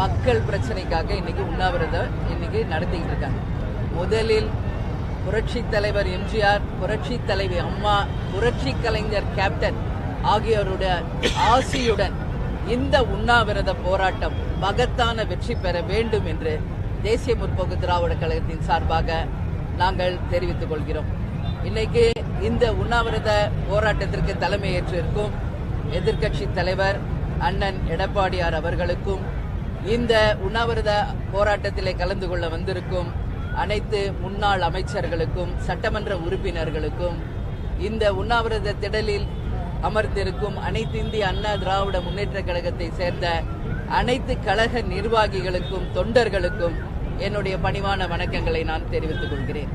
மக்கள் பிரச்சனைக்காக இன்னைக்கு உண்ணாவிரதம் இன்னைக்கு நடத்திக்கிட்டு இருக்காங்க. முதலில் புரட்சி தலைவர் எம்ஜிஆர் புரட்சி தலைவி அம்மா புரட்சி கலைஞர் கேப்டன் ஆகியோருடைய ஆசியுடன் இந்த உண்ணாவிரத போராட்டம் மகத்தான வெற்றி பெற வேண்டும் என்று தேசிய முற்போக்கு திராவிட கழகத்தின் சார்பாக நாங்கள் தெரிவித்துக் கொள்கிறோம். இன்னைக்கு இந்த உண்ணாவிரத போராட்டத்திற்கு தலைமையேற்றிருக்கும் எதிர்க்கட்சி தலைவர் அண்ணன் எடப்பாடியார் அவர்களுக்கும் இந்த உண்ணாவிரத போராட்டத்தில் கலந்து கொள்ள வந்திருக்கும் அனைத்து முன்னாள் அமைச்சர்களுக்கும் சட்டமன்ற உறுப்பினர்களுக்கும் இந்த உண்ணாவிரத திடலில் அமர்ந்திருக்கும் அனைத்து இந்திய அண்ணா திராவிட முன்னேற்ற கழகத்தை சேர்ந்த அனைத்து கழக நிர்வாகிகளுக்கும் தொண்டர்களுக்கும் என்னுடைய பணிவான வணக்கங்களை நான் தெரிவித்துக் கொள்கிறேன்.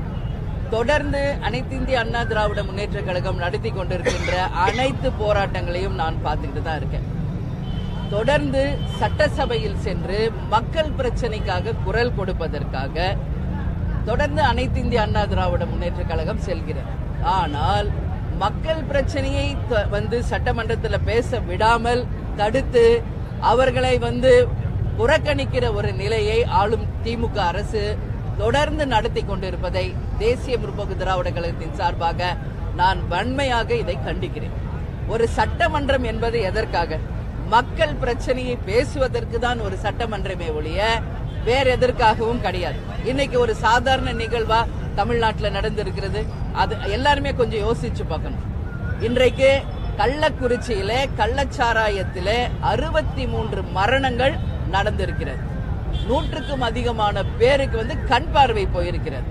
தொடர்ந்து அனைத்து இந்திய அண்ணா திராவிட முன்னேற்ற கழகம் நடத்தி கொண்டிருக்கின்ற அனைத்து போராட்டங்களையும் நான் பார்த்துக்கிட்டு தான் இருக்கேன். தொடர்ந்து சட்டசபையில் சென்று மக்கள் பிரச்சனைக்காக குரல் கொடுப்பதற்காக தொடர்ந்து அனைத்து இந்திய அண்ணா திராவிட முன்னேற்ற கழகம் செல்கிறது. ஆனால் மக்கள் பிரச்சனையை த- வந்து சட்டமன்றத்தில் பேச விடாமல் தடுத்து அவர்களை வந்து புறக்கணிக்கிற ஒரு நிலையை ஆளும் திமுக அரசு தொடர்ந்து நடத்தி கொண்டிருப்பதை தேசிய முற்போக்கு திராவிட கழகத்தின் சார்பாக நான் வன்மையாக இதை கண்டிக்கிறேன். ஒரு சட்டமன்றம் என்பது எதற்காக? மக்கள் பிரச்சனையை பேசுவதற்கு தான் ஒரு சட்டமன்றமே ஒழிய வேற எதற்காகவும் கிடையாது. இன்னைக்கு ஒரு சாதாரண நிகழ்வா தமிழ்நாட்டில் நடந்திருக்கிறது. அது எல்லாருமே கொஞ்சம் யோசிச்சு பார்க்கணும். இன்றைக்கு கள்ளக்குறிச்சியில கள்ளச்சாராயத்தில அறுபத்தி மூன்று மரணங்கள் நடந்திருக்கிறது. நூற்றுக்கும் அதிகமான பேருக்கு வந்து கண் பார்வை போயிருக்கிறது.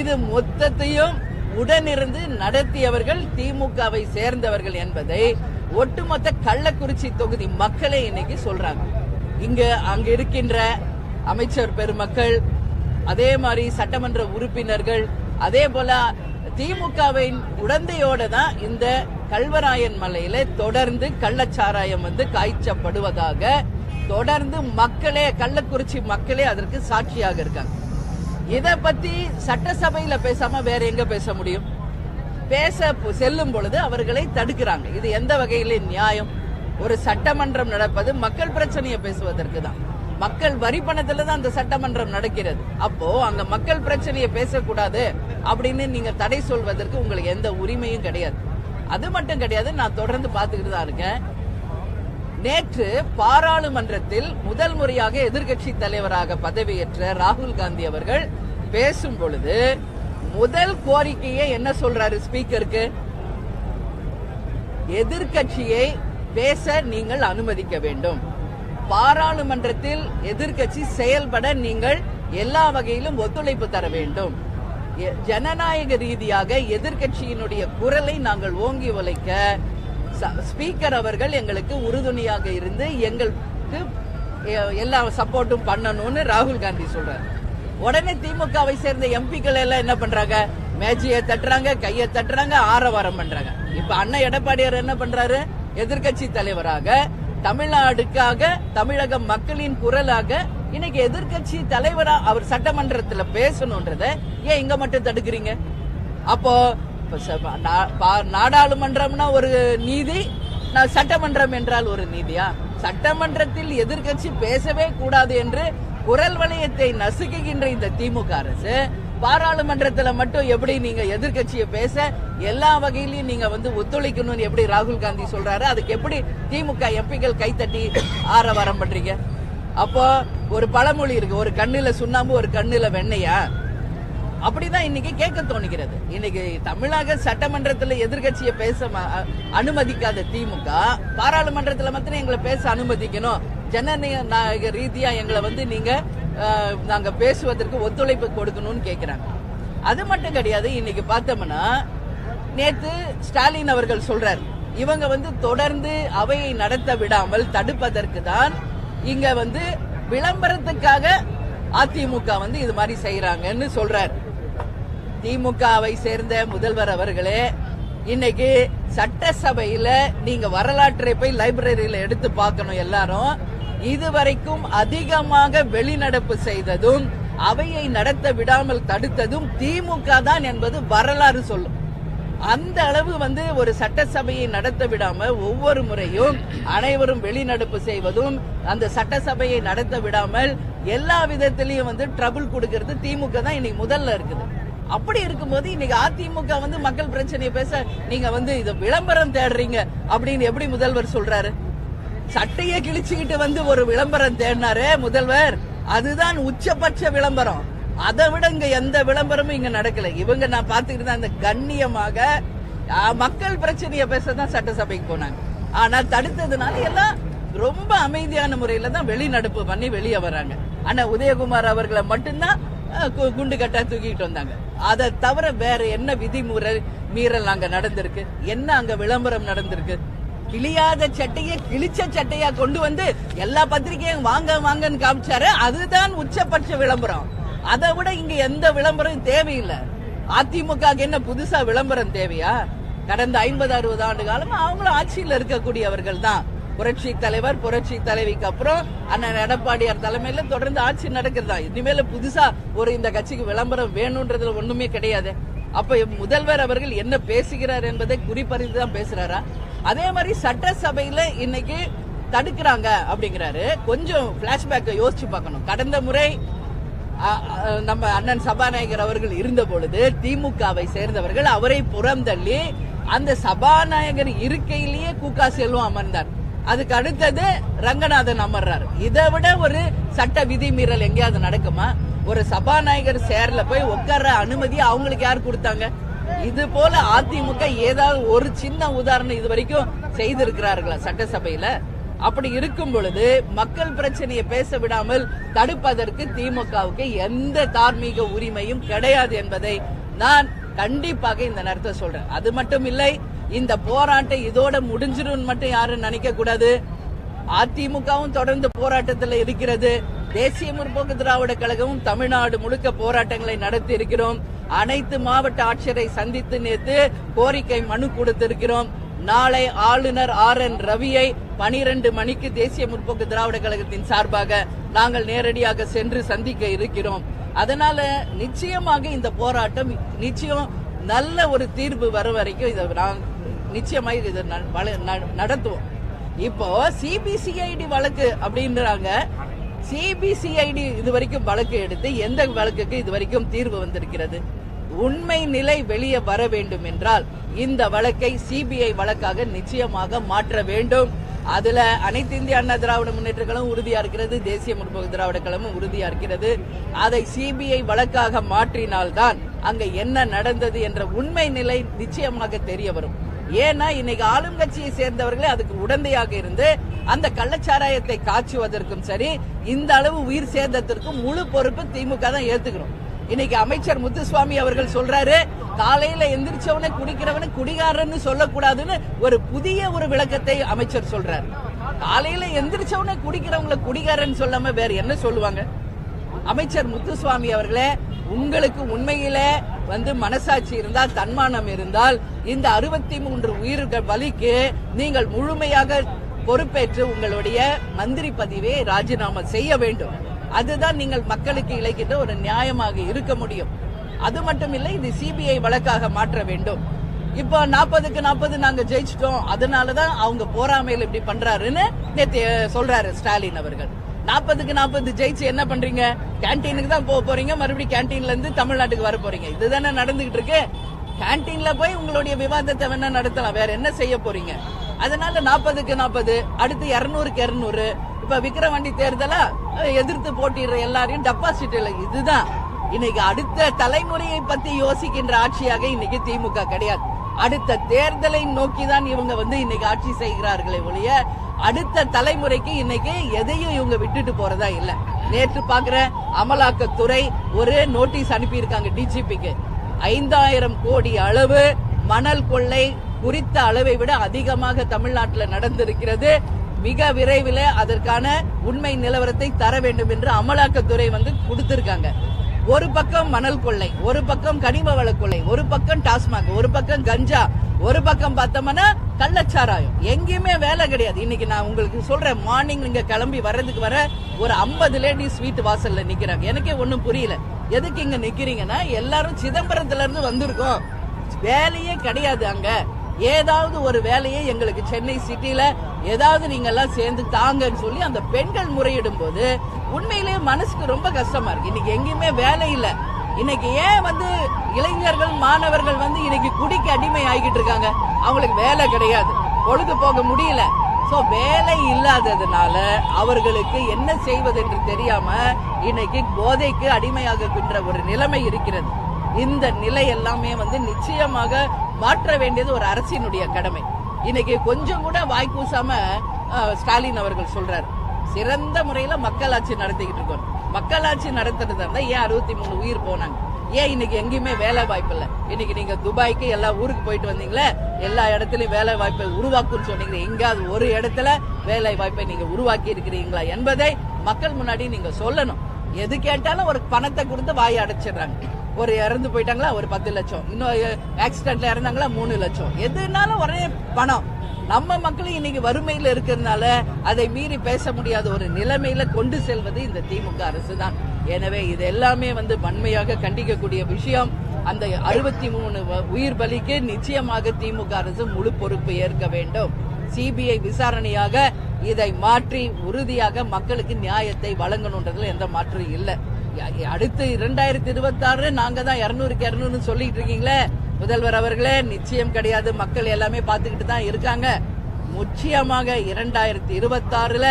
இது மொத்தத்தையும் உடனிருந்து நடத்தியவர்கள் திமுகவை சேர்ந்தவர்கள் என்பதை ஒட்டுமொத்த கள்ளக்குறிச்சி தொகுதி மக்களே இன்னைக்கு சொல்றாங்க. இங்க அங்க இருக்கின்ற அமைச்சர் பெருமக்கள் அதே மாதிரி சட்டமன்ற உறுப்பினர்கள் அதே போல திமுகவின் உடந்தையோட தான் இந்த கல்வராயன் மலையில தொடர்ந்து கள்ளச்சாராயம் வந்து காய்ச்சப்படுவதாக தொடர்ந்து மக்களே கள்ளக்குறிச்சி மக்களே அதற்கு சாட்சியாக இருக்காங்க. இத பத்தி சட்டசபையில பேசாம வேற எங்க பேச முடியும்? பேச செல்லும் பொழுது அவர்களை தடுக்கிறாங்க. இது எந்த வகையில நியாயம்? ஒரு சட்டமன்றம் நடப்பது மக்கள் பிரச்சனையை பேசுவதற்கு தான். மக்கள் வரி பணத்துல தான் அந்த சட்டமன்றம் நடக்கிறது. அப்போ அங்க மக்கள் பிரச்சனையை பேசக்கூடாது அப்படின்னு நீங்க தடை சொல்வதற்கு உங்களுக்கு எந்த உரிமையும் கிடையாது. அது மட்டும் கிடையாது நான் தொடர்ந்து பார்த்துக்கிட்டு தான் இருக்கேன். நேற்று பாராளுமன்றத்தில் முதல் முறையாக எதிர்க்கட்சி தலைவராக பதவியேற்ற ராகுல் காந்தி அவர்கள் பேசும் பொழுது முதல் கோரிக்கையை என்ன சொல்றாரு ஸ்பீக்கருக்கு? எதிர்க்கட்சியை பேச நீங்கள் அனுமதிக்க வேண்டும். பாராளுமன்றத்தில் எதிர்க்கட்சி செயல்பட நீங்கள் எல்லா வகையிலும் ஒத்துழைப்பு தர வேண்டும். ஜனநாயக ரீதியாக எதிர்க்கட்சியினுடைய குரலை நாங்கள் ஓங்கி உழைக்க ச- ஸ்பீக்கர் அவர்கள் எங்களுக்கு உறுதுணையாக இருந்து எங்களுக்கு எல்லா சப்போர்ட்டும் பண்ணணும்னு ராகுல் காந்தி சொல்றாரு. உடனே திமுகவை சேர்ந்த எம்பிக்கள் எல்லாம் என்ன பண்றாங்க? மேஜையை தட்டுறாங்க கையை தட்டுறாங்க ஆரவாரம் பண்றாங்க. இப்ப அண்ணன் எடப்பாடியார் என்ன பண்றாரு? எதிர்க்கட்சி தலைவராக தமிழ்நாடுக்காக தமிழக மக்களின் குரலாக இன்னைக்கு எதிர்க்கட்சி தலைவரா அவர் சட்டமன்றத்துல பேசணும்ன்றத ஏன் இங்க மட்டும் தடுக்கிறீங்க? அப்போ நாடாளுமன்றம்னா ஒரு நீதி நான் சட்டமன்றம் என்றால் ஒரு நீதியா? சட்டமன்றத்தில் எதிர்க்கட்சி பேசவே கூடாது என்று குரல் வளையத்தை நசுக்குகின்ற இந்த திமுக அரசு பாராளுமன்றத்துல மட்டும் எப்படி நீங்க எதிர்க்கட்சியை பேச எல்லா வகையிலையும் நீங்க வந்து ஒத்துழைக்கணும்னு எப்படி ராகுல் காந்தி சொல்றாரு? அதுக்கு எப்படி திமுக எம்பிக்கள் கைத்தட்டி ஆரவாரம் பண்றீங்க? அப்போ ஒரு பழமொழி இருக்கு ஒரு கண்ணுல சுண்ணாம்பு ஒரு கண்ணுல வெண்ணையா? அப்படிதான் இன்னைக்கு கேட்க தோணுகிறது. இன்னைக்கு தமிழக சட்டமன்றத்துல எதிர்க்கட்சியை பேச அனுமதிக்காத திமுக பாராளுமன்றத்துல மட்டும் எங்களை பேச அனுமதிக்கணும். ஜனநாயக ரீதியா எங்களை வந்து நீங்க நாங்கள் நாங்க பேசுவதற்கு ஒத்துழைப்பு கொடுக்கணும்னு கேக்குறாங்க. அது மட்டும் கிடையாது இன்னைக்கு பார்த்தோம்னா நேத்து ஸ்டாலின் அவர்கள் சொல்றார். இவங்க வந்து தொடர்ந்து அவையை நடத்த விடாமல் தடுப்பதற்கு தான் இங்க வந்து விளம்பரத்துக்காக அதிமுக வந்து இது மாதிரி செய்யறாங்கன்னு சொல்றார். திமுகவை சேர்ந்த முதல்வர் அவர்களே இன்னைக்கு சட்டசபையில நீங்க வரலாற்றை போய் லைப்ரரியில எடுத்து பார்க்கணும் எல்லாரும். இதுவரைக்கும் அதிகமாக வெளிநடப்பு செய்ததும் அவையை நடத்த விடாமல் தடுத்ததும் திமுக தான் என்பது வரலாறு சொல்லும். அந்த அளவு வந்து ஒரு சட்டசபையை நடத்த விடாம ஒவ்வொரு முறையும் அனைவரும் வெளிநடப்பு செய்வதும் அந்த சட்டசபையை நடத்த விடாமல் எல்லா விதத்திலையும் வந்து ட்ரபிள் கொடுக்கிறது திமுக தான் இன்னைக்கு முதல்ல இருக்குது. அப்படி இருக்கும்போது இன்னைக்கு அதிமுக வந்து மக்கள் பிரச்சனையை பேச நீங்க வந்து இது விளம்பரம் தேடுறீங்க அப்படின்னு எப்படி முதல்வர் சொல்றாரு? சட்டையை கிழிச்சுக்கிட்டு வந்து ஒரு விளம்பரம் தேடினாரே முதல்வர். அதுதான் உச்சபட்ச விளம்பரம். அதை விட இங்க எந்த விளம்பரமும் இங்க நடக்கல. இவங்க நான் பாத்துக்கிட்டு தான் அந்த கண்ணியமாக மக்கள் பிரச்சனையை பேசதான் சட்டசபைக்கு போனாங்க. ஆனா தடுத்ததுனால எல்லாம் ரொம்ப அமைதியான முறையில தான் வெளிநடப்பு பண்ணி வெளியே வராங்க. ஆனா உதயகுமார் அவர்களை மட்டும்தான் கு- குண்டு கட்டா தூக்கிட்டு வந்தாங்க. அதை தவிர வேற என்ன விதிமுறை மீறல் அங்க நடந்திருக்கு? என்ன அங்க விளம்பரம் நடந்திருக்கு? கிழியாத சட்டையை கிழிச்ச சட்டையா கொண்டு வந்து எல்லா பத்திரிகையும் வாங்க வாங்கன்னு காமிச்சாரு. அதுதான் உச்சபட்ச விளம்பரம். அதை விட இங்க எந்த விளம்பரம் தேவையில்லை. அதிமுக என்ன புதுசா விளம்பரம் தேவையா? கடந்த ஐம்பது அறுபது ஆண்டு காலமா அவங்களும் ஆட்சியில் இருக்கக்கூடியவர்கள் தான். புரட்சி தலைவர் புரட்சி தலைவிக்கு அப்புறம் அண்ணன் எடப்பாடியார் தலைமையில தொடர்ந்து ஆட்சி நடக்கிறதா? இனிமேல புதுசா ஒரு இந்த கட்சிக்கு விளம்பரம் வேணும்ன்றதுல ஒண்ணுமே கிடையாது. அப்ப முதல்வர் அவர்கள் என்ன பேசுகிறார் என்பதை குறிப்பறிந்து தான் பேசுறாரா? அதே மாதிரி சட்டசபையில இன்னைக்கு தடுக்கிறாங்க அப்படிங்கிறாரு. கொஞ்சம் பிளாஷ்பேக்கை யோசிச்சு பார்க்கணும். கடந்த முறை நம்ம அண்ணன் சபாநாயகர் அவர்கள் இருந்த பொழுது திமுகவை சேர்ந்தவர்கள் அவரை புறந்தள்ளி அந்த சபாநாயகர் இருக்கையிலேயே கூக்கா செல்வம் அமர்ந்தார். அதுக்கு அடுத்தது ரங்கநாதன் அமர்றார். இதை விட ஒரு சட்ட விதிமீறல் எங்கேயாவது நடக்குமா? ஒரு சபாநாயகர் சேர்ல போய் உட்கார்ற அனுமதி அவங்களுக்கு யார் கொடுத்தாங்க? இது போல அதிமுக ஏதாவது ஒரு சின்ன உதாரணம் இது வரைக்கும் செய்திருக்கிறார்களா சட்டசபையில? அப்படி இருக்கும் பொழுது மக்கள் பிரச்சனையை பேச விடாமல் தடுப்பதற்கு திமுகவுக்கு எந்த தார்மீக உரிமையும் கிடையாது என்பதை நான் கண்டிப்பாக இந்த நேரத்தை சொல்றேன். அது மட்டும் இல்லை இந்த போராட்டம் இதோட முடிஞ்சிரும் மட்டும் யாரும் நினைக்க கூடாது. அதிமுகவும் தொடர்ந்து போராட்டத்தில் இருக்கிறது. தேசிய முற்போக்கு திராவிட கழகமும் தமிழ்நாடு முழுக்க போராட்டங்களை நடத்தி இருக்கிறோம். அனைத்து மாவட்ட ஆட்சியரை சந்தித்து நேற்று கோரிக்கை மனு கொடுத்திருக்கிறோம். நாளை ஆளுநர் ஆர் என் ரவியை பனிரெண்டு மணிக்கு தேசிய முற்போக்கு திராவிட கழகத்தின் சார்பாக நாங்கள் நேரடியாக சென்று சந்திக்க இருக்கிறோம். அதனால நிச்சயமாக இந்த போராட்டம் நிச்சயம் நல்ல ஒரு தீர்வு வர வரைக்கும் இதை நாங்க நிச்சயமாக இதை வள- ந- நடத்துவோம். இப்போ சிபிசிஐடி வழக்கு அப்படின்றாங்க. சிபிசிஐடி இது வரைக்கும் வழக்கு எடுத்து எந்த வழக்குக்கு இது வரைக்கும் தீர்வு வந்திருக்கிறது? உண்மை நிலை வெளியே வர வேண்டும் என்றால் இந்த வழக்கை சிபிஐ வழக்காக நிச்சயமாக மாற்ற வேண்டும். அதுல அனைத்து இந்திய அண்ணா திராவிட முன்னேற்ற கழகம் உறுதியா இருக்கிறது தேசிய முற்போக்கு திராவிட கழகமும் உறுதியா இருக்கிறது. அதை சிபிஐ வழக்காக மாற்றினால்தான் அங்க என்ன நடந்தது என்ற உண்மை நிலை நிச்சயமாக தெரிய வரும். ஏன்னா இன்னைக்கு ஆளுங்கட்சியை சேர்ந்தவர்களே அதுக்கு உடந்தையாக இருந்து அந்த கள்ளச்சாராயத்தை காய்ச்சுவதற்கும் சரி இந்த அளவு உயிர் சேதத்திற்கும் முழு பொறுப்பு திமுக தான் ஏத்துக்கிறோம். இன்னைக்கு அமைச்சர் முத்துசுவாமி அவர்கள் சொல்றாரு காலையில எந்திரிச்சவனை குடிக்கிறவனை குடிகாரன்னு சொல்லக்கூடாதுன்னு ஒரு புதிய ஒரு விளக்கத்தை அமைச்சர் சொல்றாரு. காலையில எந்திரிச்சவனை குடிக்கிறவங்கள குடிகாரன்னு சொல்லாம வேற என்ன சொல்லுவாங்க? அமைச்சர் முத்துசுவாமி அவர்களே உங்களுக்கு உண்மையிலே வந்து மனசாட்சி இருந்தால் தன்மானம் இருந்தால் இந்த அறுபத்தி மூன்று உயிர்கள் வலிக்கு நீங்கள் முழுமையாக பொறுப்பேற்று உங்களுடைய மந்திரி பதிவை ராஜினாமா செய்ய வேண்டும். அதுதான் நீங்கள் மக்களுக்கு இழைக்கின்ற ஒரு நியாயமாக இருக்க முடியும். அது மட்டும் இல்லை இது சிபிஐ வழக்காக மாற்ற வேண்டும். இப்போ நாற்பதுக்கு நாற்பது நாங்க ஜெயிச்சிட்டோம். அதனாலதான் அவங்க போராமையில் இப்படி பண்றாருன்னு நேற்று சொல்றாரு ஸ்டாலின் அவர்கள். நாற்பதுக்கு நாற்பது ஜெயிச்சு என்ன பண்றீங்க? கேன்டீனுக்கு தான் போக போறீங்க. மறுபடியும் கேன்டீன்ல இருந்து தமிழ்நாட்டுக்கு வர போறீங்க. இதுதானே நடந்துகிட்டு இருக்கு. கேன்டீன்ல போய் உங்களுடைய விவாதத்தை வேணா நடத்தலாம். வேற என்ன செய்ய போறீங்க? அதனால நாற்பதுக்கு நாற்பது அடுத்து இருநூறுக்கு இருநூறு. இப்ப விக்கிரவாண்டி தேர்தலா எதிர்த்து போட்டிடுற எல்லாரையும் டெபாசிட் இல்லை இதுதான். இன்னைக்கு அடுத்த தலைமுறையை பத்தி யோசிக்கின்ற ஆட்சியாக இன்னைக்கு திமுக கிடையாது. அடுத்த தேர்தலை நோக்கி தான் இவங்க வந்து இன்னைக்கு ஆட்சி செய்கிறார்களே ஒழிய அடுத்த தலைமுறைக்கு இன்னைக்கு எதையும் இவங்க விட்டுட்டு போறதா இல்ல. நேற்று பாக்குற அமலாக்கத்துறை ஒரு நோட்டீஸ் அனுப்பியிருக்காங்க டிஜிபிக்கு ஐந்தாயிரம் கோடி அளவு மணல் கொள்ளை குறித்த அளவை விட அதிகமாக தமிழ்நாட்டில் நடந்திருக்கிறது. மிக விரைவில் அதற்கான உண்மை நிலவரத்தை தர வேண்டும் என்று அமலாக்கத்துறை வந்து கொடுத்திருக்காங்க. ஒரு பக்கம் மணல் கொள்ளை ஒரு பக்கம் கனிம வள கொள்ளை ஒரு பக்கம் டாஸ்மாக் ஒரு பக்கம் கஞ்சா ஒரு பக்கம் பார்த்தோம்னா கள்ளச்சாராயம். எங்கேயுமே வேலை கிடையாது. இன்னைக்கு நான் உங்களுக்கு சொல்றேன் மார்னிங் நீங்க கிளம்பி வர்றதுக்கு வர ஒரு 50 லேடிஸ் வீட்டு வாசல்ல நிக்கிறாங்க. எனக்கே ஒண்ணும் புரியல. எதுக்கு இங்க நிக்கிறீங்கன்னா எல்லாரும் சிதம்பரத்துல இருந்து வந்திருக்கோம். வேலையே கிடையாது அங்க. ஏதாவது ஒரு வேலையை எங்களுக்கு சென்னை சிட்டியில ஏதாவது நீங்க எல்லாம் சேர்ந்து தாங்கன்னு சொல்லி அந்த பெண்கள் முறையிடும் போது உண்மையிலேயே மனசுக்கு ரொம்ப கஷ்டமா இருக்கு. இன்னைக்கு எங்கேயுமே வேலை இல்ல. இன்னைக்கு ஏன் வந்து இளைஞர்கள் மாணவர்கள் வந்து இன்னைக்கு குடிக்கு அடிமை ஆகிட்டு இருக்காங்க? அவங்களுக்கு வேலை கிடையாது. பொழுது போக முடியல. சோ வேலை இல்லாததுனால அவர்களுக்கு என்ன செய்வது என்று தெரியாம இன்னைக்கு போதைக்கு அடிமையாகுகின்ற ஒரு நிலைமை இருக்கிறது. இந்த நிலை எல்லாமே வந்து நிச்சயமாக மாற்ற வேண்டியது ஒரு அரசினுடைய கடமை. இன்னைக்கு கொஞ்சம் கூட வாய் அஹ், ஸ்டாலின் அவர்கள் சொல்றாரு. சிறந்த முறையில மக்களாட்சி நடத்திக்கிட்டு இருக்கோம். மக்களாட்சி நடத்துறதா இருந்தா ஏன் அறுபத்தி மூணு உயிர் போனாங்க? ஏன் இன்னைக்கு எங்கேயுமே வேலை வாய்ப்பு இல்ல? இன்னைக்கு நீங்க துபாய்க்கு எல்லா ஊருக்கு போயிட்டு வந்தீங்களே எல்லா இடத்துலயும் வேலை வாய்ப்பை உருவாக்குன்னு சொன்னீங்க எங்காவது ஒரு இடத்துல வேலை வாய்ப்பை நீங்க உருவாக்கி இருக்கிறீங்களா என்பதை மக்கள் முன்னாடி நீங்க சொல்லணும். எது கேட்டாலும் ஒரு பணத்தை கொடுத்து வாயை அடைச்சிடுறாங்க. ஒரு இறந்து போயிட்டாங்களா ஒரு பத்து லட்சம். இன்னும் ஆக்சிடென்ட்ல இறந்தாங்களா மூணு லட்சம். எதுனாலும் ஒரே பணம். நம்ம மக்களும் இன்னைக்கு வறுமையில இருக்கிறதுனால அதை மீறி பேச முடியாத ஒரு நிலைமையில கொண்டு செல்வது இந்த திமுக அரசு தான் எனவே இது எல்லாமே வந்து வன்மையாக கண்டிக்கக்கூடிய விஷயம். அந்த அறுபத்தி மூணு உயிர் பலிக்கு நிச்சயமாக திமுக அரசு முழு பொறுப்பு ஏற்க வேண்டும். சிபிஐ விசாரணையாக இதை மாற்றி உறுதியாக மக்களுக்கு நியாயத்தை வழங்கணுன்றதுல எந்த மாற்றம் இல்லை. அடுத்து இரண்டாயிரத்தி இருபத்தி ஆறு நாங்க தான் இருநூறுக்கு இரநூறுன்னு சொல்லிட்டு இருக்கீங்களே. முதல்வர் அவர்களே நிச்சயம் கிடையாது. மக்கள் எல்லாமே பார்த்துக்கிட்டு தான் இருக்காங்க. நிச்சயமாக இரண்டாயிரத்தி இருபத்தி ஆறுல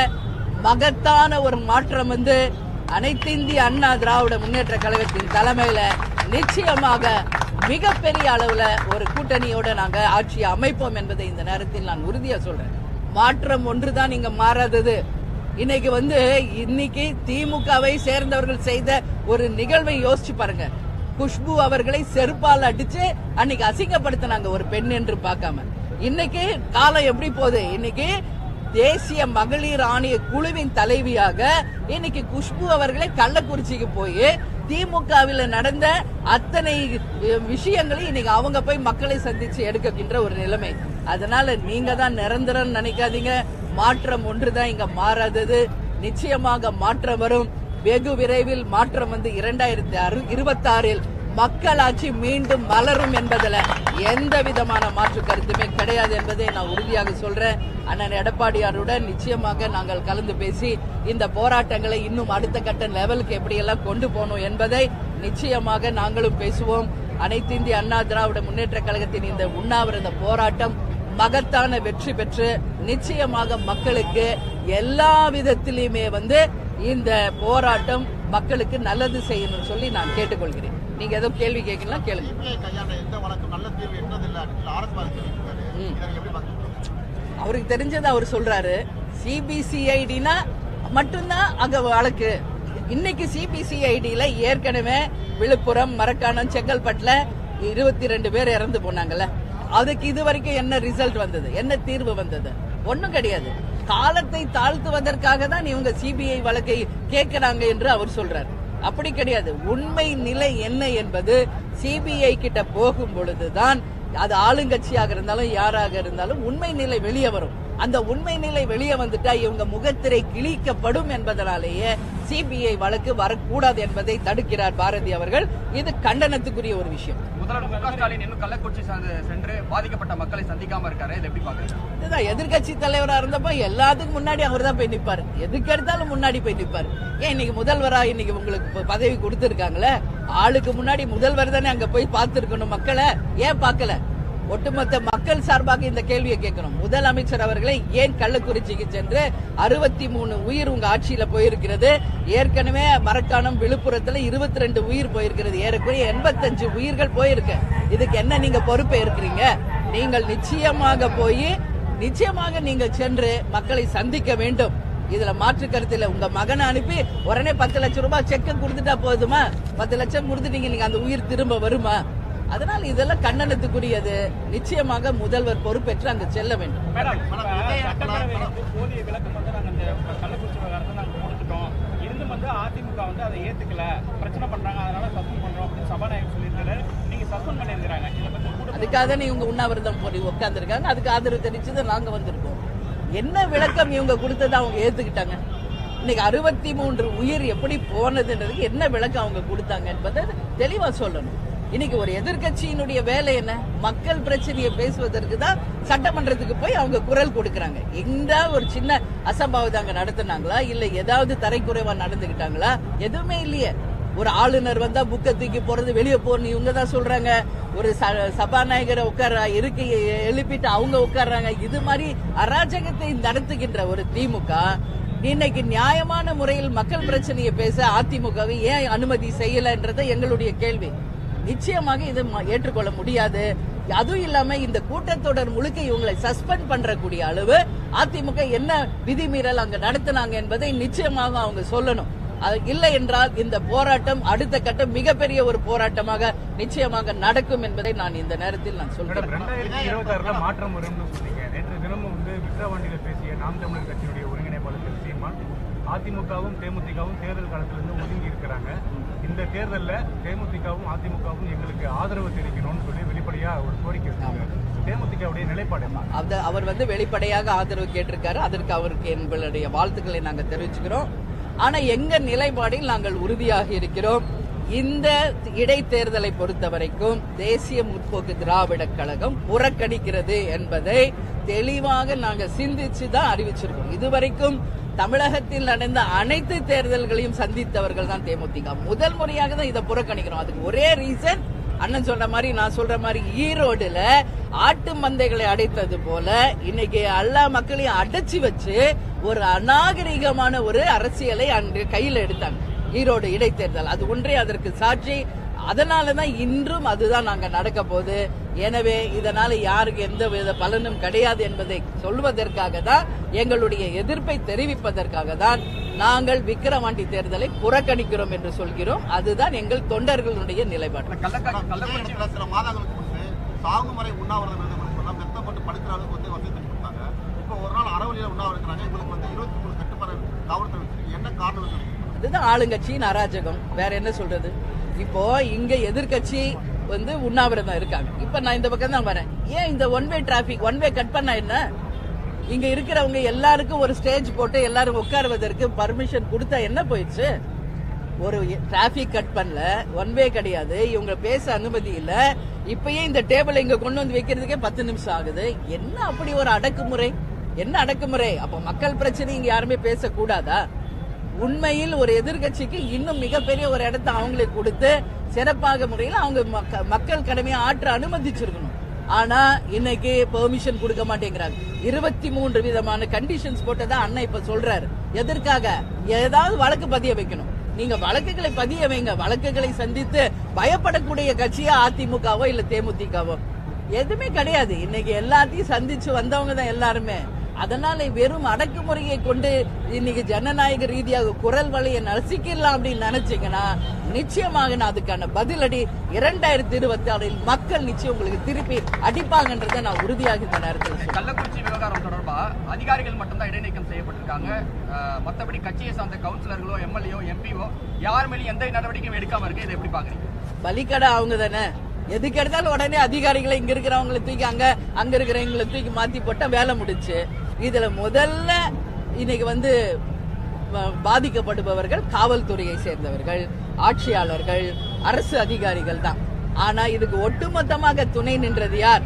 மகத்தான ஒரு மாற்றம் வந்து அனைத்து இந்திய அண்ணா திராவிட முன்னேற்ற கழகத்தின் தலைமையில நிச்சயமாக மிகப்பெரிய அளவுல ஒரு கூட்டணியோட நாங்க ஆட்சியை அமைப்போம் என்பதை இந்த நேரத்தில் நான் உறுதியா சொல்றேன். மாற்றம் ஒன்றுதான் இங்க மாறாதது. இன்னைக்கு வந்து இன்னைக்கு திமுகவை சேர்ந்தவர்கள் செய்த ஒரு நிகழ்வை யோசிச்சு பாருங்க. குஷ்பு அவர்களை செருப்பால் அடிச்சு அன்னைக்கு அசிங்கப்படுத்தினாங்க ஒரு பெண் என்று பார்க்காம. இன்னைக்கு காலம் எப்படி போகுது? இன்னைக்கு தேசிய மகளிர் ஆணைய குழுவின் தலைவியாக இன்னைக்கு குஷ்பு அவர்களை கள்ளக்குறிச்சிக்கு போய் திமுகவில் நடந்த அத்தனை விஷயங்களையும் இன்னைக்கு அவங்க போய் மக்களை சந்திச்சு எடுக்கின்ற ஒரு நிலைமை. அதனால நீங்க தான் நிரந்தரம் நினைக்காதீங்க. மாற்றம் ஒன்றுதான் இங்க மாறாதது. நிச்சயமாக மாற்றம் வரும். வெகு விரைவில் மாற்றம் வந்து இரண்டாயிரத்தி இருபத்தி ஆறில் மக்களாட்சி மீண்டும் மலரும் என்பதுல எந்த விதமான மாற்று கருத்துமே கிடையாது என்பதை நான் உறுதியாக சொல்றேன். அண்ணன் எடப்பாடியாருடன் நிச்சயமாக நாங்கள் கலந்து பேசி இந்த போராட்டங்களை இன்னும் அடுத்த கட்ட லெவலுக்கு எப்படியெல்லாம் கொண்டு போகணும் என்பதை நிச்சயமாக நாங்களும் பேசுவோம். அனைத்து இந்திய அண்ணா திராவிட முன்னேற்ற கழகத்தின் இந்த உண்ணாவிரத போராட்டம் மகத்தான வெற்றி பெற்று நிச்சயமாக மக்களுக்கு எல்லா விதத்திலையுமே வந்து இந்த போராட்டம் மக்களுக்கு நல்லது செய்யணும்னு சொல்லி நான் கேட்டுக்கொள்கிறேன். நீங்க ஏதோ கேள்வி கேட்கலாம் கேளுங்க. அவருக்கு தெரிஞ்சது அவர் சொல்றாரு. சிபிசிஐடினா மட்டும்தான் அங்க வழக்கு. இன்னைக்கு சிபிசிஐடியில ஏற்கனவே விழுப்புரம் மரக்காணம் செங்கல்பட்டுல இருபத்தி ரெண்டு பேர் இறந்து போனாங்கல்ல. அதுக்கு இது வரைக்கும் என்ன ரிசல்ட் வந்தது? என்ன தீர்வு வந்தது? ஒன்றும் கிடையாது. காலத்தை தாழ்த்துவதற்காக தான் இவங்க சிபிஐ வழக்கை கேட்கிறாங்க என்று அவர் சொல்றார். அப்படி கிடையாது. உண்மை நிலை என்ன என்பது சிபிஐ கிட்ட போகும் பொழுதுதான் அது ஆளுங்கட்சியாக இருந்தாலும் யாராக இருந்தாலும் உண்மை நிலை வெளியே வரும். அந்த உண்மை நிலை வெளியே வந்துட்டா இவங்க முகத்திரை கிழிக்கப்படும் என்பதனாலேயே சிபிஐ வழக்கு வரக்கூடாது என்பதை தடுக்கிறார் பாரதி அவர்கள். இது கண்டனத்துக்குரிய ஒரு விஷயம். முதல்வர் ஸ்டாலின் இன்னும் கள்ளக்குறிச்சி சென்று பாதிக்கப்பட்ட மக்களை சந்திக்காம இருக்காரு இதை எப்படி பாக்குறீங்க இதுதான் எதிர்கட்சி தலைவரா இருந்தப்ப எல்லாத்துக்கும் முன்னாடி அவர் தான் போய் நிப்பாரு. எதுக்கு எடுத்தாலும் முன்னாடி போய் நிப்பாரு. ஏன் இன்னைக்கு முதல்வரா இன்னைக்கு உங்களுக்கு பதவி கொடுத்திருக்காங்களே? ஆளுக்கு முன்னாடி முதல்வர் தானே அங்க போய் பார்த்திருக்கணும் மக்களை. ஏன் பார்க்கல? ஒட்டுமொத்த மக்கள் சார்பாக இந்த கேள்வியை கேட்கணும் முதலமைச்சர் அவர்களை ஏன் கள்ளக்குறிச்சிக்கு சென்று அறுபத்தி மூணு உயிர் உங்க ஆட்சியில போயிருக்கிறது? ஏற்கனவே மரக்காணம் விழுப்புரத்துல இருபத்தி ரெண்டு உயிர் போயிருக்கிறது. ஏறக்குறைய எண்பத்தஞ்சு உயிர்கள் போயிருக்கு. இதுக்கு என்ன நீங்க பொறுப்பே இருக்கிறீங்க நீங்கள் நிச்சயமாக போய் நிச்சயமாக நீங்க சென்று மக்களை சந்திக்க வேண்டும். இதுல மாற்று கருத்துல உங்க மகனை அனுப்பி உடனே பத்து லட்சம் ரூபாய் செக்க கொடுத்துட்டா போதுமா? பத்து லட்சம் கொடுத்துட்டீங்க நீங்க அந்த உயிர் திரும்ப வருமா? அதனால் இதெல்லாம் கண்டனத்துக்குரியது. நிச்சயமாக முதல்வர் பொறுப்பேற்று அங்கு செல்ல வேண்டும். மேடம் இப்ப சட்டப்பேரவை வந்து போதிய விளக்கம் வந்து நாங்க இந்த கள்ளக்குறிச்சி விவகாரத்தை நாங்க கொடுத்துட்டோம் இருந்தும் வந்து அதிமுக வந்து அதை ஏத்துக்கல. பிரச்சனை பண்றாங்க அதனால சஸ்பெண்ட் பண்றோம் அப்படின்னு சபாநாயகர் சொல்லியிருக்காரு. நீங்க சஸ்பெண்ட் அதுக்காக தான் இவங்க உண்ணாவிரதம் போய் உட்கார்ந்துருக்காங்க அதுக்கு ஆதரவு தெரிவிச்சது நாங்க வந்திருக்கோம். என்ன விளக்கம் இவங்க கொடுத்ததை அவங்க ஏத்துக்கிட்டாங்க? இன்னைக்கு அறுபத்தி மூன்று உயிர் எப்படி போனதுன்றதுக்கு என்ன விளக்கம் அவங்க கொடுத்தாங்க என்பதை தெளிவா சொல்லணும். இன்னைக்கு ஒரு எதிர்க்கட்சியினுடைய வேலை என்ன? மக்கள் பிரச்சனையை பேசுவதற்கு தான் சட்டமன்றத்துக்கு போய் அவங்க குரல் கொடுக்கறாங்க. எந்த ஒரு சின்ன அசம்பாவிதம் அங்க நடத்தினாங்களா? இல்ல ஏதாவது தரைக்குறைவா நடந்துகிட்டாங்களா? எதுவுமே இல்லையே. ஒரு ஆளுநர் வந்தா புக்கை தூக்கி போறது வெளியே போறணும் இவங்க தான் சொல்றாங்க. ஒரு ச- சபாநாயகரை உட்கார இருக்கையை எழுப்பிட்டு அவங்க உட்கார்றாங்க. இது மாதிரி அராஜகத்தை நடத்துகின்ற ஒரு திமுக இன்னைக்கு நியாயமான முறையில் மக்கள் பிரச்சனையை பேச அதிமுகவை ஏன் அனுமதி செய்யலன்றதை எங்களுடைய கேள்வி. நிச்சயமாக இதை ஏற்றுக்கொள்ள முடியாது. அதுவும் இல்லாம இந்த கூட்டத்தொடர் முழுக்க இவங்களை சஸ்பெண்ட் பண்றக்கூடிய அளவு அதிமுக என்ன விதிமீறல் அங்க நடத்தினாங்க என்பதை நிச்சயமாக அவங்க சொல்லணும். இல்லை என்றால் இந்த போராட்டம் அடுத்த கட்டம் மிகப்பெரிய ஒரு போராட்டமாக நிச்சயமாக நடக்கும் என்பதை நான் இந்த நேரத்தில் நான் சொல்றேன். மாற்றம் வரும்னு நேற்று தினமும் வந்து விக்கிரவாண்டியில பேசிய நாம் தமிழர் கட்சியுடைய ஒருங்கிணைப்பாளர் சீமான் அதிமுகவும் தேமுதிகவும் தேர்தல் காலத்திலிருந்து ஒதுங்கி இருக்கிறாங்க. இந்த தேர்தல்ல தேமுதிகவும் அதிமுகவும் எங்களுக்கு ஆதரவு தெரிவிக்கணும்னு சொல்லி வெளிப்படையா ஒரு கோரிக்கை வச்சிருக்காரு தேமுதிகவுடைய நிலைப்பாடு அது அவர் வந்து வெளிப்படையாக ஆதரவு கேட்டிருக்காரு. அதற்கு அவருக்கு எங்களுடைய வாழ்த்துக்களை நாங்கள் தெரிவிச்சுக்கிறோம். ஆனா எங்க நிலைப்பாடில் நாங்கள் உறுதியாக இருக்கிறோம்? இந்த இடைத்தேர்தலை பொறுத்த வரைக்கும் தேசிய முற்போக்கு திராவிட கழகம் புறக்கணிக்கிறது என்பதை தெளிவாக நாங்க சிந்திச்சு தான் அறிவிச்சிருக்கோம். இதுவரைக்கும் தமிழகத்தில் நடந்த அனைத்து தேர்தல்களையும் சந்தித்தவர்கள் தான் தேமுதிக. முதல் முறையாக தான் இதை புறக்கணிக்கிறோம். அதுக்கு ஒரே ரீசன் அண்ணன் சொல்ற மாதிரி நான் சொல்ற மாதிரி ஈரோடுல ஆட்டு மந்தைகளை அடைத்தது போல இன்னைக்கு எல்லா மக்களையும் அடைச்சி வச்சு ஒரு அநாகரிகமான ஒரு அரசியலை அன்று கையில் எடுத்தாங்க. ஈரோடு இடைத்தேர்தல். அது ஒன்றே அதற்கு சாட்சி. அதனாலதான் இன்றும் அதுதான் நாங்க நடக்க போகுது. எனவே இதனால யாருக்கு எந்த வித பலனும் கிடையாது என்பதை சொல்வதற்காக தான் எங்களுடைய எதிர்ப்பை தெரிவிப்பதற்காக தான் நாங்கள் விக்கிரவாண்டி தேர்தலை புறக்கணிக்கிறோம் என்று சொல்கிறோம். அதுதான் எங்கள் தொண்டர்களுடைய நிலைப்பாடு. சாகுமறை உண்ணாவிரதம் இருந்து சொன்னா மெத்தப்பட்டு படுக்கிற அளவுக்கு வந்து வசதி செஞ்சு கொடுத்தாங்க. இப்போ ஒரு நாள் அறவழியில உண்ணாவிரதம் இருக்கிறாங்க இவங்களுக்கு வந்து இருபத்தி மூணு கட்டுப்பாடு காவல்துறை வச்சிருக்கு. என்ன காரணம் இருக்கு அதுதான் ஆளுங்கட்சியின் அராஜகம். வேற என்ன சொல்றது? இப்போ இங்க எதிர்க்கட்சி வந்து உண்ணாவிரதம் இருக்காங்க. இப்ப நான் இந்த பக்கம் தான் வரேன். ஏன் இந்த one way traffic one way cut பண்ண என்ன? இங்க இருக்கிறவங்க எல்லாருக்கும் ஒரு ஸ்டேஜ் போட்டு எல்லாரும் உட்காருவதற்கு பர்மிஷன் கொடுத்தா என்ன போயிடுச்சு? ஒரு டிராபிக் கட் பண்ணல ஒன் வே கிடையாது. இவங்க பேச அனுமதி இல்ல. இப்பயே இந்த டேபிள் இங்க கொண்டு வந்து வைக்கிறதுக்கே பத்து நிமிஷம் ஆகுது. என்ன அப்படி ஒரு அடக்குமுறை? என்ன அடக்குமுறை? அப்ப மக்கள் பிரச்சனை இங்க யாருமே பேசக்கூடாதா? உண்மையில் ஒரு எதிர்க்கட்சிக்கு இன்னும் மிகப்பெரிய ஒரு இடத்தை அவங்களுக்கு கொடுத்து சிறப்பாக முறையில் அவங்க மக்கள் கடமையை ஆற்ற அனுமதிச்சிருக்கணும். ஆனா இன்னைக்கு பெர்மிஷன் கொடுக்க மாட்டேங்கிறாங்க. இருபத்தி மூன்று விதமான கண்டிஷன்ஸ் போட்டதா அண்ணன் இப்ப சொல்றாரு. எதற்காக? ஏதாவது வழக்கு பதிய வைக்கணும். நீங்க வழக்குகளை பதிய வைங்க. வழக்குகளை சந்தித்து பயப்படக்கூடிய கட்சியா அதிமுகவோ இல்ல தேமுதிகவோ? எதுவுமே கிடையாது. இன்னைக்கு எல்லாத்தையும் சந்திச்சு வந்தவங்க தான் எல்லாருமே. அதனால வெறும் அடக்குமுறையை கொண்டு இன்னைக்கு ஜனநாயக ரீதியாக குரல் வலையை நசிக்கலாம் அப்படின்னு நினைச்சீங்கன்னா நிச்சயமாக நான் அதுக்கான பதிலடி இரண்டாயிரத்தி இருபத்தி ஆறில் மக்கள் நிச்சயம் உங்களுக்கு திருப்பி அடிப்பாங்கன்றதை நான் உறுதியாக இந்த நேரத்தில். கள்ளக்குறிச்சி விவகாரம் தொடர்பா? அதிகாரிகள் மட்டும்தான் இடைநீக்கம் செய்யப்பட்டிருக்காங்க. மத்தபடி கட்சியை சார்ந்த கவுன்சிலர்களோ எம்எல்ஏோ எம்பிஓ யார் மேலேயும் எந்த நடவடிக்கையும் எடுக்காம இருக்கு. இதை எப்படி பாக்குறீங்க பலிக்கடை அவங்க தானே? எதுக்கு எடுத்தாலும் உடனே அதிகாரிகளை இங்க இருக்கிறவங்களை தூக்கி அங்க அங்க இருக்கிறவங்களை தூக்கி மாத்தி போட்டா வேலை முடிச்சு இதுல முதல்ல இன்னைக்கு வந்து பாதிக்கப்படுபவர்கள் காவல்துறையை சேர்ந்தவர்கள் ஆட்சியாளர்கள் அரசு அதிகாரிகள் தான். ஆனா இதுக்கு ஒட்டுமொத்தமாக துணை நின்றது யார்?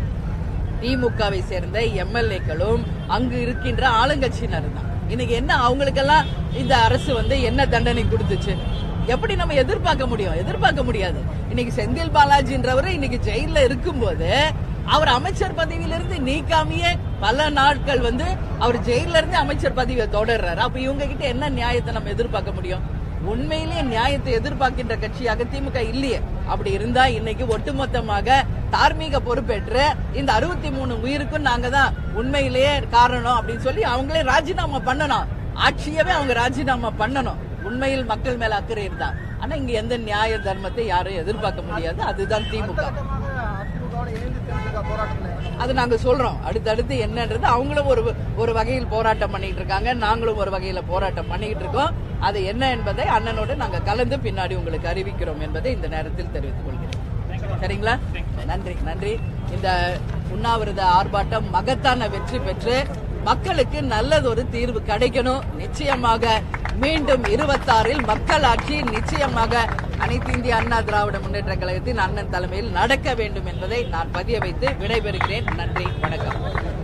திமுகவை சேர்ந்த எம்எல்ஏக்களும் அங்கு இருக்கின்ற ஆளுங்கட்சியினர் தான். இன்னைக்கு என்ன அவங்களுக்கெல்லாம் இந்த அரசு வந்து என்ன தண்டனை கொடுத்துச்சு? எப்படி நம்ம எதிர்பார்க்க முடியும்? எதிர்பார்க்க முடியாது. இன்னைக்கு செந்தில் பாலாஜின்றவர் இன்னைக்கு ஜெயில இருக்கும்போது அவர் அமைச்சர் பதவியிலிருந்து நீக்காமையே பல நாட்கள் வந்து அவர் ஜெயில இருந்து அமைச்சர் பதவியை தொடர்றாரு. அப்ப இவங்க கிட்ட என்ன நியாயத்தை நம்ம எதிர்பார்க்க முடியும்? உண்மையிலேயே நியாயத்தை எதிர்பார்க்கின்ற கட்சியாக திமுக இல்லையே. அப்படி இருந்தா இன்னைக்கு ஒட்டுமொத்தமாக தார்மீக பொறுப்பேற்று இந்த அறுபத்தி மூணு உயிருக்கும் நாங்க தான் உண்மையிலேயே காரணம் அப்படின்னு சொல்லி அவங்களே ராஜினாமா பண்ணணும். ஆட்சியவே அவங்க ராஜினாமா பண்ணணும். உண்மையில் மக்கள் மேல அக்கறை இருந்தா. ஆனா இங்க எந்த நியாய தர்மத்தை யாரும் எதிர்பார்க்க முடியாது. அதுதான் திமுக. அது நாங்க சொல்றோம். அடுத்தடுத்து என்னன்றது அவங்களும் ஒரு ஒரு வகையில் போராட்டம் பண்ணிட்டு இருக்காங்க. நாங்களும் ஒரு வகையில போராட்டம் பண்ணிட்டு இருக்கோம். அது என்ன என்பதை அண்ணனோடு நாங்க கலந்து பின்னாடி உங்களுக்கு அறிவிக்கிறோம் என்பதை இந்த நேரத்தில் தெரிவித்துக் கொள்கிறேன். சரிங்களா? நன்றி நன்றி. இந்த உண்ணாவிரத ஆர்ப்பாட்டம் மகத்தான வெற்றி பெற்று மக்களுக்கு நல்லதொரு தீர்வு கிடைக்கணும். நிச்சயமாக மீண்டும் இருபத்தாறில் மக்களாட்சி நிச்சயமாக அனைத்து இந்திய அண்ணா திராவிட முன்னேற்ற கழகத்தின் அண்ணன் தலைமையில் நடக்க வேண்டும் என்பதை நான் பதிய வைத்து விடைபெறுகிறேன். நன்றி வணக்கம்.